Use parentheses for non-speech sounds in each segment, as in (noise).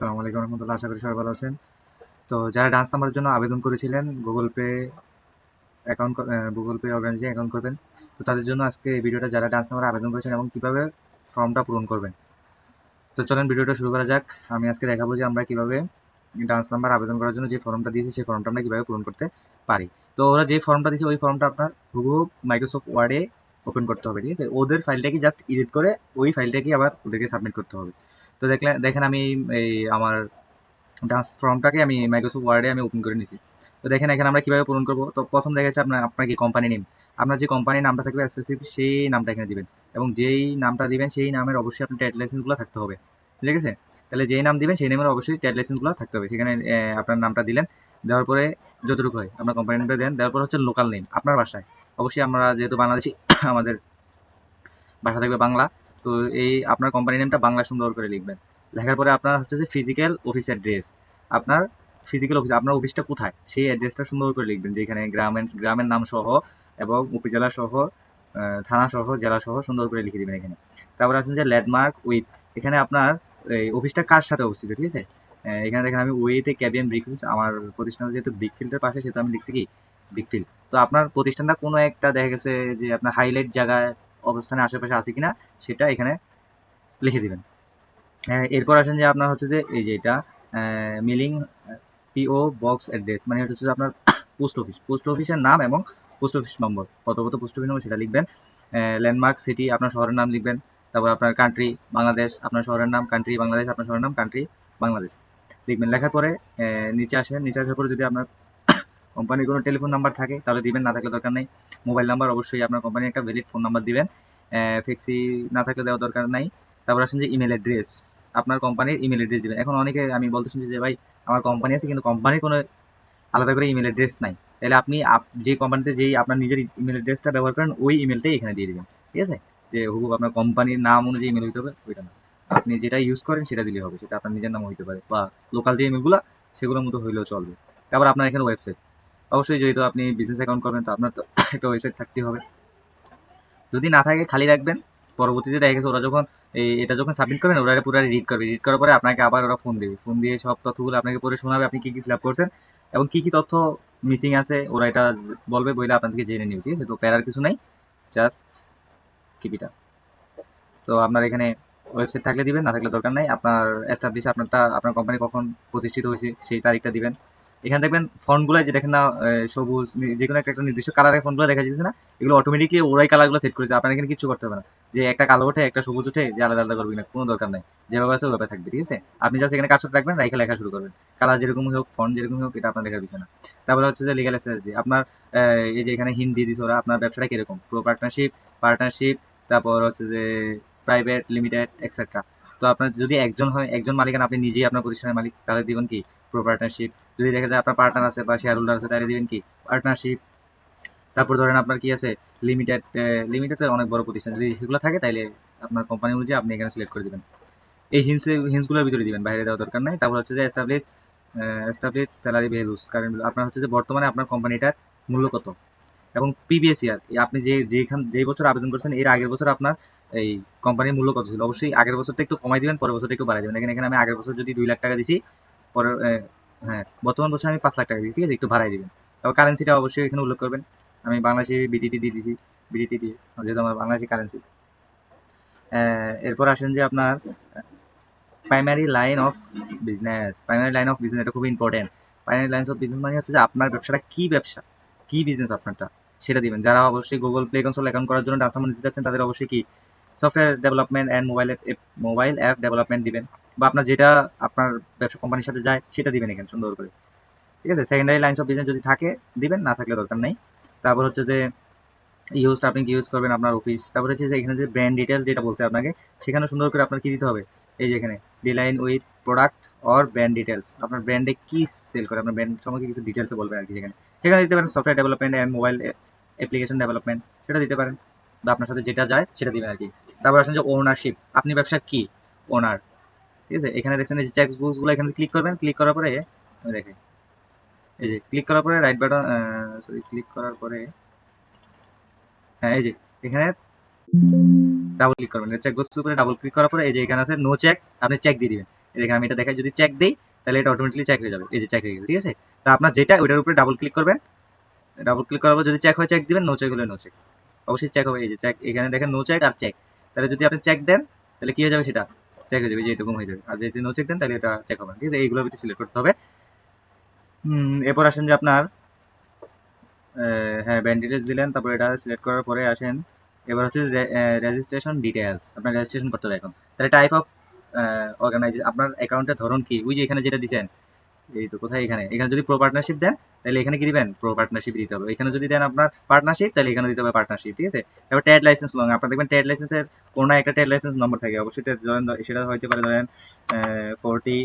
আসসালামু আলাইকুম রহমতুল্লাহ, আশা করি সবাই ভালো আছেন। তো যারা ডান্স নাম্বারের জন্য আবেদন করেছিলেন Google Pay account Google Pay অর্গানাইজে account করবেন, তো তাদের জন্য আজকে এই ভিডিওটা যারা ডান্স নাম্বারে আবেদন করেছেন এবং কীভাবে ফর্মটা পূরণ করবেন। তো চলেন ভিডিওটা শুরু করা যাক। আমি আজকে দেখাবো যে আমরা কীভাবে ডান্স নাম্বার আবেদন করার জন্য যে ফর্মটা দিয়েছি, সেই ফর্মটা আমরা কীভাবে পূরণ করতে পারি। তো ওরা যে ফর্মটা দিয়েছে, ওই ফর্মটা আপনার হুবহু মাইক্রোসফট ওয়ার্ডে ওপেন করতে হবে, ঠিক আছে? ওদের ফাইলটাকে জাস্ট এডিট করে ওই ফাইলটাকে আবার ওদেরকে সাবমিট করতে হবে। তো দেখলেন দেখেন আমি এই আমার ডান্স ফর্মটাকে আমি মাইক্রোসফট ওয়ার্ডে আমি ওপেন করে নিয়েছি তো দেখেন এখানে আমরা কীভাবে পূরণ করব? তো প্রথম দেখেছে আপনার আপনার কি কোম্পানি নেম আপনার যে কোম্পানির নামটা থাকবে স্পেসিফিক সেই নামটা এখানে দিবেন। এবং যেই নামটা দিবেন সেই নামের অবশ্যই আপনার ট্যাড লাইসেন্সগুলো থাকতে হবে। ঠিক আছে? তাহলে যেই নাম দিবেন সেই নামের অবশ্যই ট্যাড লাইসেন্সগুলো থাকতে হবে। সেখানে আপনার নামটা দিলেন, দেওয়ার পরে যতটুকু হয় আপনার কোম্পানি নামটা দেন, দেওয়ার পর হচ্ছে লোকাল নেম আপনার বাসায়। অবশ্যই আমরা যেহেতু বাংলাদেশি, (coughs) আমাদের ভাষা থাকবে বাংলা। তো এই আপনার কোম্পানি নেমটা বাংলা সুন্দর করে লিখবেন। লেখার পরে আপনার হচ্ছে যে ফিজিক্যাল অফিস অ্যাড্রেস আপনার ফিজিক্যাল অফিস আপনার অফিসটা কোথায়? সেই অ্যাড্রেসটা সুন্দর করে লিখবেন যেখানে গ্রামের গ্রামের নাম সহ এবং উপজেলা সহ থানা সহ, জেলা সহ সুন্দর করে লিখে দিবেন এখানে। তারপর আছেন যে ল্যান্ডমার্ক উইথ এখানে আপনার এই অফিসটা কার সাথে অবস্থিত, ঠিক আছে? এখানে দেখেন আমি উইথে ক্যাবিয়ান ব্রিকফিল্ডস আমার প্রতিষ্ঠান যেহেতু ব্রিকফিল্ডের পাশে সেটা আমি লিখছি কি? ব্রিকফিল্ড তো আপনার প্রতিষ্ঠানটা কোনো একটা দেখা গেছে যে আপনার হাইলাইট জায়গায় অবস্থানে আশেপাশে আছে কিনা সেটা এখানে লিখে দিবেন। এরপর আসেন যে আপনার হচ্ছে যে এই যে এটা মিলিং পিও বক্স অ্যাড্রেস মানে এটা হচ্ছে যে আপনার পোস্ট অফিস পোস্ট অফিসের নাম এবং পোস্ট অফিস নম্বর কত কত পোস্ট অফিস নম্বর সেটা লিখবেন। ল্যান্ডমার্ক সিটি আপনার শহরের নাম লিখবেন, তারপর আপনার কান্ট্রি বাংলাদেশ, আপনার শহরের নাম কান্ট্রি বাংলাদেশ, আপনার শহরের নাম কান্ট্রি বাংলাদেশ লিখবেন। লেখার পরে নিচে আসেন, নিচে আসার পরে যদি আপনার কোম্পানির কোনো টেলিফোন নাম্বার থাকে, তাহলে দিবেন, না থাকলে দরকার নেই। মোবাইল নাম্বার অবশ্যই আপনার কোম্পানির একটা ভ্যালিড ফোন নাম্বার দিবেন। ফিক্সি না থাকলে দেওয়া দরকার নাই। তারপর আসেন যে ইমেল অ্যাড্রেস আপনার কোম্পানির ইমেল অ্যাড্রেস দিবেন। এখন অনেকে, আমি বলতে শুনছি যে, ভাই, আমার কোম্পানি আছে, কিন্তু কোম্পানির কোনো আলাদা করে ইমেল অ্যাড্রেস নাই। তাহলে আপনি আপ- যে কোম্পানিতে যেই আপনার নিজের ইমেল অ্যাড্রেসটা ব্যবহার করেন, ওই ইমেলটাই এখানে দিয়ে দিবেন। ঠিক আছে? যে হুবহু আপনার কোম্পানির নাম অনুযায়ী ইমেল হইতে হবে, ওইটা না। আপনি যেটা ইউজ করেন, সেটা দিলে হবে। সেটা আপনার নিজের নাম হইতে পারে। বা লোকাল যে ইমেলগুলো সেগুলোর মতো হইলেও চলবে। তারপর আপনার এখানে ওয়েবসাইট অবশ্যই যেহেতু আপনি বিজনেস অ্যাকাউন্ট করবেন তো আপনার তো (coughs) একটা ওয়েবসাইট থাকতেই হবে। যদি না থাকে, খালি রাখবেন। পরবর্তীতে দেখা গেছে, ওরা যখন এই, এটা যখন সাবমিট করবেন, ওরা পুরো রিড করবে। রিড করার পরে আপনাকে আবার ওরা ফোন দেবে। ফোন দিয়ে সব তথ্যগুলো আপনাকে পরে শোনাবে, আপনি কী কী ফিল আপ করছেন এবং কী কী তথ্য মিসিং আছে, ওরা এটা বলবে বইলে আপনার থেকে জেনে নিবে, ঠিক আছে? তো প্যারার কিছু নাই জাস্ট কিপিটা তো আপনার এখানে ওয়েবসাইট থাকলে দিবেন, না থাকলে দরকার নাই। আপনার এস্টাবলিশ আপনারটা, আপনার কোম্পানি কখন প্রতিষ্ঠিত হয়েছে, সেই তারিখটা দিবেন। এখানে দেখবেন ফন্টগুলো যে দেখেন না সবুজ যে কোনো একটা নির্দিষ্ট কালারের ফন্টগুলো দেখা যাচ্ছে না, এগুলো অটোমেটিকলি ওরাই কালারগুলো সেট করেছে। আপনার এখানে কিছু করতে হবে না। যে একটা কালো ওঠে, একটা সবুজ ওঠে, যে আলাদা আলাদা করবে না, কোনো দরকার নাই। যেভাবে আছে ওইভাবে থাকবে, ঠিক আছে? আপনি জাস্ট এখানে কাজ রাখবেন রাইখে লেখা শুরু করবেন। কালার যেরকম হোক ফন্ট যেরকম হোক, এটা আপনার দেখার বিষয় না তারপরে হচ্ছে যে লিগাল স্ট্র্যাটেজি আপনার এই যে এখানে হিন্দি দিছে ওরা, আপনার ব্যবসাটা কীরকম? প্রো পার্টনারশিপ পার্টনারশিপ তারপর হচ্ছে যে প্রাইভেট লিমিটেড এক্সেট্রা তো আপনার যদি একজন হয়, একজন মালিকানা আপনি নিজেই আপনার প্রতিষ্ঠানের মালিক, তাহলে দিবেন কি? প্রো পার্টনারশিপ যদি দেখা যায় আপনার পার্টনার আছে বা শেয়ার হোল্ডার আছে, তাহলে দিবেন কি? পার্টনারশিপ তারপর ধরেন আপনার কি আছে? লিমিটেড লিমিটেড অনেক বড় প্রতিষ্ঠান। যদি সেগুলো থাকে তাহলে আপনার কোম্পানি অনুযায়ী আপনি এখানে সিলেক্ট করে দিবেন। এই হিন্স হিন্সগুলোর ভিতরে দিবেন, বাইরে দেওয়া দরকার নাই। তারপর হচ্ছে যে এস্টাবলিশ এস্টাবলিশ স্যালারি ভ্যালুস কারণ আপনার হচ্ছে যে বর্তমানে আপনার কোম্পানিটার মূল্য কত? এবং প্রিভিয়াস ইয়ার আপনি যে, যেখান, যেই বছর আবেদন করছেন, এর আগের বছর আপনার এই কোম্পানির মূল্য কত ছিল? অবশ্যই আগের বছরটা একটু কমাই দিবেন, পরের বছরটা একটু বাড়াই দেবেন। এখানে এখানে আমি আগের বছর যদি দুই লাখ টাকা দিছি, পরের হ্যাঁ বর্তমান বছর আমি পাঁচ লাখ টাকা দিচ্ছি ঠিক আছে? একটু বাড়াই দিবেন। তারপর কারেন্সিটা অবশ্যই এখানে উল্লেখ করবেন। আমি বাংলাদেশি বিডিটি দিয়ে দিছি বিডিটি দিয়ে, যেহেতু আমার বাংলাদেশি কারেন্সি এরপর আসেন যে আপনার primary line of business primary line of business এটা খুব important primary line of business মানে হচ্ছে যে আপনার ব্যবসাটা কি ব্যবসা? কি বিজনেস আপনারটা? সেটা দিবেন। যারা অবশ্যই গুগল প্লে কনসোল অ্যাকাউন্ট করার জন্য ডাটা নিতে চাচ্ছেন, তাদের অবশ্যই কি? Software development and mobile app mobile app development দিবেন বা আপনার যেটা আপনার ব্যবসা কোম্পানির সাথে যায় সেটা দিবেন এখানে সুন্দর করে। ঠিক আছে? সেকেন্ডারি লাইন্স অফ বিজনেস যদি থাকে, দিবেন, না থাকলে দরকার নেই। তারপর হচ্ছে যে ইউজটা আপনি কি ইউজ করবেন আপনার অফিস তারপর হচ্ছে যে এখানে যে ব্র্যান্ড ডিটেলস যেটা বলছে আপনাকে, সেখানে সুন্দর করে আপনার কী দিতে হবে? এই যে এখানে dealing with product or brand details আপনার ব্র্যান্ডে কী সেল করে, আপনার ব্র্যান্ড সম্পর্কে কিছু ডিটেলসে বলবেন আর কি সেখানে। সেখানে দিতে পারেন software development and mobile application development সেটা দিতে পারেন। বা আপনার সাথে যেটা যায় সেটা দিবেন আর কি তারপর আসেন যে ওনারশিপ আপনি ব্যবসার কি? ওনার ঠিক আছে? এখানে দেখছেন এই যে চেক বুকসগুলো এখানে ক্লিক করবেন ক্লিক করার পরে দেখেন, এই যে ক্লিক করার পরে রাইট বাটন সরি ক্লিক করার পরে হ্যাঁ এই যে এখানে ডাবল ক্লিক করবেন। চেক বক্স উপরে ডাবল ক্লিক করার পরে এই যে এখানে আছে নো চেক আপনি চেক দিয়ে দিবেন। এখানে আমি এটা দেখাই, যদি চেক দিই, তাহলে এটা অটোমেটিকলি চেক হয়ে যাবে। এই যে চেক হয়ে গেছে, ঠিক আছে? তা আপনার যেটা, ওইটার উপরে ডাবল ক্লিক করবেন। ডাবল ক্লিক করার পর যদি চেক হয় চেক দিবেন নো চেক হলে নো চেক অবশ্যই চেক হবে, এই যে চেক এখানে দেখেন নো চেক আর চেক তাহলে যদি আপনি চেক দেন, তাহলে কি হয়ে যাবে সেটা? চেক হয়ে যাবে যে এরকম হয়ে যাবে। আর যদি নো চেক দেন, তাহলে এটা চেক হবে ঠিক আছে? এইগুলো ভিতরে সিলেক্ট করতে হবে। এরপর আসেন যে আপনার হ্যাঁ ব্যান্ড ডিটেলস দিলেন, তারপর এটা সিলেক্ট করার পরে আসেন, এবার হচ্ছে রেজিস্ট্রেশন ডিটেলস আপনার রেজিস্ট্রেশন করতে হবে এখন। তাহলে টাইপ অফ অর্গানাইজ আপনার অ্যাকাউন্টের ধরন কি? ওই যে এখানে যেটা দিচ্ছেন এই তো, কোথায় এখানে? এখানে যদি প্রো পার্টনারশিপ দেন, তাহলে এখানে কি দিবেন? প্রো পার্টনারশিপ দিতে হবে। এখানে যদি দেন আপনার পার্টনারশিপ তাহলে এখানে দিতে হবে পার্টনারশিপ ঠিক আছে? এবার ট্যাড লাইসেন্স লং আপনার দেখবেন ট্যাড লাইসেন্সের কোনো একটা ট্যাড লাইসেন্স নম্বর থাকে। অবশ্যই ধরেন সেটা হইতে পারে ধরেন ফোরটি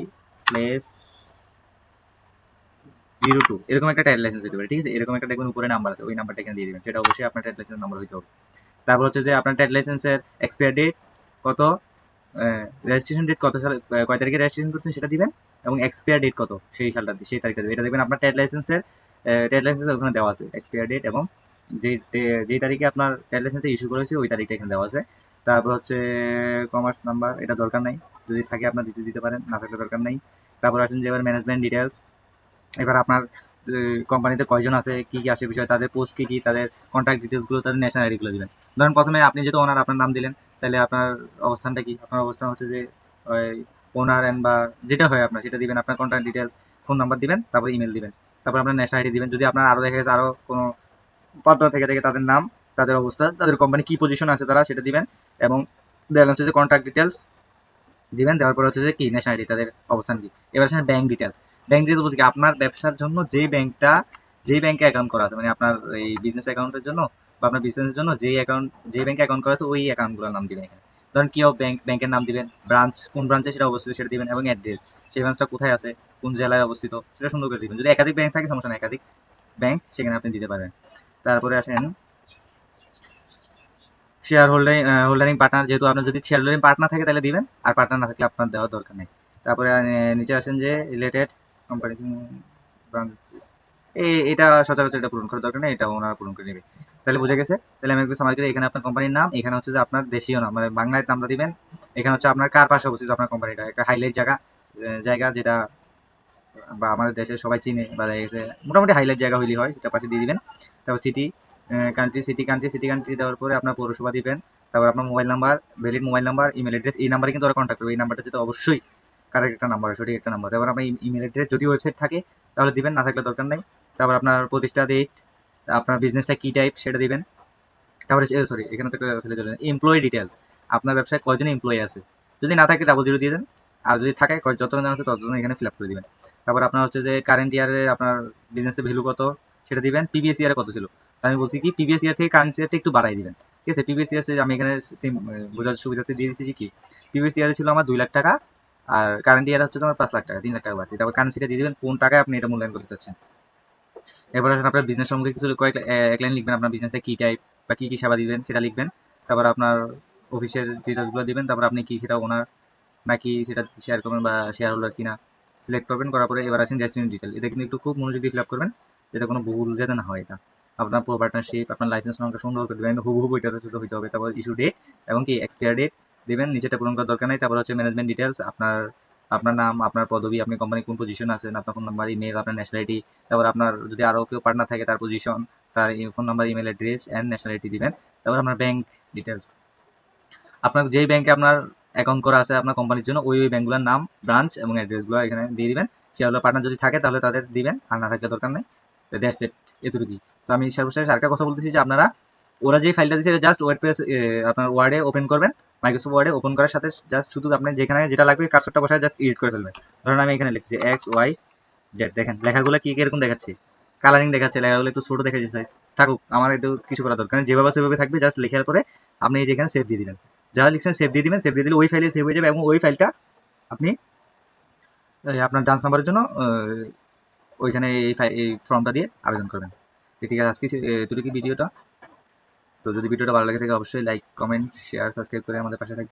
স্লেস জিরো টু এরকম একটা ট্যাড লাইসেন্স হতে পারে, ঠিক আছে? এরকম একটা দেখবেন উপরে নাম্বার আছে, ওই নাম্বারটা এখানে দিয়ে দিবেন। সেটা অবশ্যই আপনার ট্যাড লাইসেন্স নাম্বার হইতে হবে। তারপর হচ্ছে যে আপনার ট্যাড লাইসেন্সের এক্সপায়ার ডেট কত? রেজিস্ট্রেশন ডেট কত সালে কয় তারিখে রেজিস্ট্রেশন করছেন সেটা দিবেন, এবং এক্সপায়ার ডেট কত সেই সালটা, সেই তারিখটা দিবেন। এটা দেখবেন আপনার ট্যাড লাইসেন্সের ট্রেড লাইসেন্স ওখানে দেওয়া আছে এক্সপায়ার ডেট এবং যে যেই তারিখে আপনার ট্রেড লাইসেন্সে ইস্যু করেছে ওই তারিখটা এখানে দেওয়া আছে। তারপর হচ্ছে কমার্স নাম্বার এটা দরকার নাই। যদি থাকে আপনার দিতে দিতে পারেন, না থাকলে দরকার নাই। তারপর আসেন যে এবার ম্যানেজমেন্ট ডিটেলস এবার আপনার কোম্পানিতে কয়জন আছে, কী কী আসে বিষয়, তাদের পোস্ট কী কী, তাদের কন্ট্যাক্ট ডিটেলসগুলো তাদের ন্যাশনাল আইডিগুলো দিবেন। ধরেন প্রথমে আপনি যেহেতু ওনার আপনার নাম দিলেন তাহলে আপনার অবস্থানটা কি? আপনার অবস্থান হচ্ছে যে ওনার অ্যান্ড বা যেটা হয় আপনার, সেটা দিবেন, আপনার কন্ট্যাক্ট ডিটেলস ফোন নাম্বার দিবেন, তারপর ইমেল দিবেন। তারপর আপনার ন্যাশনাল আইডি দিবেন। যদি আপনার আরও দেখা গেছে আরও কোনো পত্র থেকে থেকে তাদের নাম, তাদের অবস্থা, তাদের কোম্পানি কী পজিশন আছে তারা সেটা দিবেন এবং দেন হচ্ছে যে কন্ট্যাক্ট ডিটেলস দিবেন। দেওয়ার পরে হচ্ছে যে কি? ন্যাশনাল আইডি তাদের অবস্থান কি? এবার আসেন ব্যাংক ডিটেলস ব্যাংক ডিটেলস বলতে কি? আপনার ব্যবসার জন্য যে ব্যাংকটা যেই ব্যাংকে অ্যাকাউন্ট করা আছে মানে আপনার এই বিজনেস অ্যাকাউন্টের জন্য বা আপনার বিজনেসের জন্য যেই অ্যাকাউন্ট যে ব্যাংকে অ্যাকাউন্ট করা আছে, ওই অ্যাকাউন্টগুলোর নাম দিবেন এখানে। ধরেন কি অফ ব্যাংক ব্যাংকের নাম দিবেন ব্রাঞ্চ কোন ব্রাঞ্চে সেটা অবস্থিত সেটা দিবেন, এবং অ্যাড্রেস সেই ব্রাঞ্চটা কোথায় আছে, কোন জেলায় অবস্থিত, সেটা সুন্দর করে দিবেন। যদি একাধিক ব্যাংক থাকে, সমস্যা নেই, একাধিক ব্যাংক সেখানে আপনি দিতে পারবেন। তারপরে আসেন শেয়ার হোল্ডিং হোল্ডারিং পার্টনার যেহেতু আপনার যদি শেয়ার হোল্ডিং পার্টনার থাকে, তাহলে দিবেন, আর পার্টনার না থাকলে আপনার দেওয়ার দরকার নেই। তারপরে নিচে আসেন যে রিলেটেড কোম্পানি ব্রাঞ্চেস এটা সচরাচর এটা পূরণ করার দরকার নেই, এটা ওনারা পূরণ করে নেবে। তাহলে বুঝে গেছে? তাহলে আমি একটু সামারি এখানে আপনার কোম্পানির নাম, এখানে হচ্ছে যে আপনার দেশীয় নাম মানে বাংলায় নামটা দিবেন। এখানে হচ্ছে আপনার কার পাশে অবস্থিত আপনার কোম্পানিটা একটা হাইলাইট জায়গা জায়গা যেটা বা আমাদের দেশে সবাই চিনে বা দেখা গেছে, মোটামুটি হাইলাইট জায়গা হইলেই হয়, সেটা পাশে দিয়ে দিবেন। তারপর city country city country city country দেওয়ার পরে আপনার পৌরসভা দিবেন। তারপর আপনার mobile number valid mobile number email address এই নাম্বারে কিন্তু ওরা কন্ট্যাক্ট করবে। এই নাম্বারটা যেটা অবশ্যই কারেক্ট একটা নাম্বার সঠিক একটা নাম্বার তারপর আপনার ইমেল অ্যাড্রেস যদি ওয়েবসাইট থাকে, তাহলে দিবেন, না থাকলে দরকার নেই। তারপর আপনার প্রতিষ্ঠা ডেট আপনার বিজনেসটা কী টাইপ সেটা দিবেন। তারপরে সরি এখানে তো ফেলে চলে এমপ্লয়ি ডিটেলস আপনার ব্যবসায় কয়জন এমপ্লয়ি আছে? যদি না থাকে ডাবল জিরো দিয়ে দেন। আর যদি থাকে যতজন আছে ততজন এখানে ফিল আপ করে দিবেন। তারপর আপনার হচ্ছে যে কারেন্ট ইয়ারে আপনার বিজনেসের ভ্যালু কত, সেটা দিবেন। প্রিভিয়াস ইয়ারে কত ছিল? আমি বলছি কি প্রিভিয়াস ইয়ার থেকে কারেন্ট ইয়ারটা একটু বাড়াই দিবেন। ঠিক আছে? প্রিভিয়াস ইয়ার আমি এখানে সেম বোঝার সুবিধাতে দিয়ে দিচ্ছি কি প্রিভিয়াস ইয়ারে ছিল আমার দুই লাখ টাকা, আর কারেন্ট ইয়ার হচ্ছে আমার পাঁচ লাখ টাকা, তিন লাখ টাকা বাড়তি। তারপর কারেন্সিটা দিয়ে দিবেন, কোন টাকায় আপনি এটা মূল্যায়ন করতে চাচ্ছেন। এরপর আসেন আপনার বিজনেস সম্পর্কে কিছু কয়েক এক লাইন লিখবেন, আপনার বিজনেসে কী টাইপ বা কী কী সেবা দিবেন সেটা লিখবেন। তারপর আপনার অফিসের ডিটেলসগুলো দিবেন, তারপর আপনি কি সেটা ওনার নাকি সেটা শেয়ার করবেন বা শেয়ার হোল্ডার কিনা সিলেক্ট করবেন, করার পরে এবার আসেন রেস্টুরেন্ট ডিটেল এটা কিন্তু একটু খুব মনোযোগ দিয়ে ফিল আপ করবেন, যাতে কোনো ভুল যাতে না হয় এটা। আপনার প্রো পার্টনারশিপ আপনার লাইসেন্স নম্বরটা সুন্দর করে দেবেন হুবু হুবু এটা শুধু হইতে হবে, তারপর ইস্যু ডেট এবং কি এক্সপায়ার ডেট দেবেন নিচেটা পূরণ করার দরকার নেই, তারপর হচ্ছে ম্যানেজমেন্ট ডিটেলস আপনার আপনার নাম, আপনার পদবি, আপনি কোম্পানি কোন পজিশন আছেন, আপনার ফোন নাম্বার ইমেল আপনার ন্যাশনালিটি তারপর আপনার যদি আরও কেউ পার্টনার থাকে তার পজিশন তার phone number email address and nationality দিবেন। তারপর আপনার ব্যাংক ডিটেলস আপনার যেই ব্যাংকে আপনার অ্যাকাউন্ট করা আছে আপনার কোম্পানির জন্য, ওই ওই ব্যাংকগুলোর নাম ব্রাঞ্চ এবং অ্যাড্রেসগুলো এখানে দিয়ে দিবেন। শেয়ারগুলো পার্টনার যদি থাকে তাহলে তাদের দিবেন, আর না থাকলে দরকার নেই। দ্যাটস ইট এতটুকুই। তো আমি সর্বশেষ আরেকটা কথা বলতেছি যে আপনারা ওরা যে ফাইলটা দিচ্ছে এটা জাস্ট ওয়ার্ড পেজ আপনার ওয়ার্ডে ওপেন করবেন মাইক্রোসফট ওয়ার্ডে ওপেন করার সাথে জাস্ট শুধু আপনি যেখানে যেটা লাগবে কার্সরটা বসায় জাস্ট এডিট করে ফেলবেন। ধরুন আমি এখানে লিখছি এক্স ওয়াই জেড দেখেন, লেখাগুলো কি কীরকম দেখাচ্ছে? কালারিং দেখাচ্ছে, লেখাগুলো একটু ছোটো দেখাচ্ছে সাইজ থাকুক, আমার একটু কিছু করা দরকার যেভাবে সেভাবে থাকবে জাস্ট লেখার পরে আপনি এই যেখানে সেভ দিয়ে দিবেন। যা লিখছেন সেভ দিয়ে দিবেন সেভ দিয়ে দিলে ওই ফাইলে সেভ হয়ে যাবে এবং ওই ফাইলটা আপনি আপনার ডান্স নাম্বারের জন্য ওইখানে এই এই ফর্মটা দিয়ে আবেদন করবেন। ঠিক আছে, আজকে এতটুকু ভিডিওটা তো যদি ভিডিওটা ভালো লাগে থাকে অবশ্যই লাইক কমেন্ট শেয়ার সাবস্ক্রাইব করে আমাদের পাশে থাকবেন।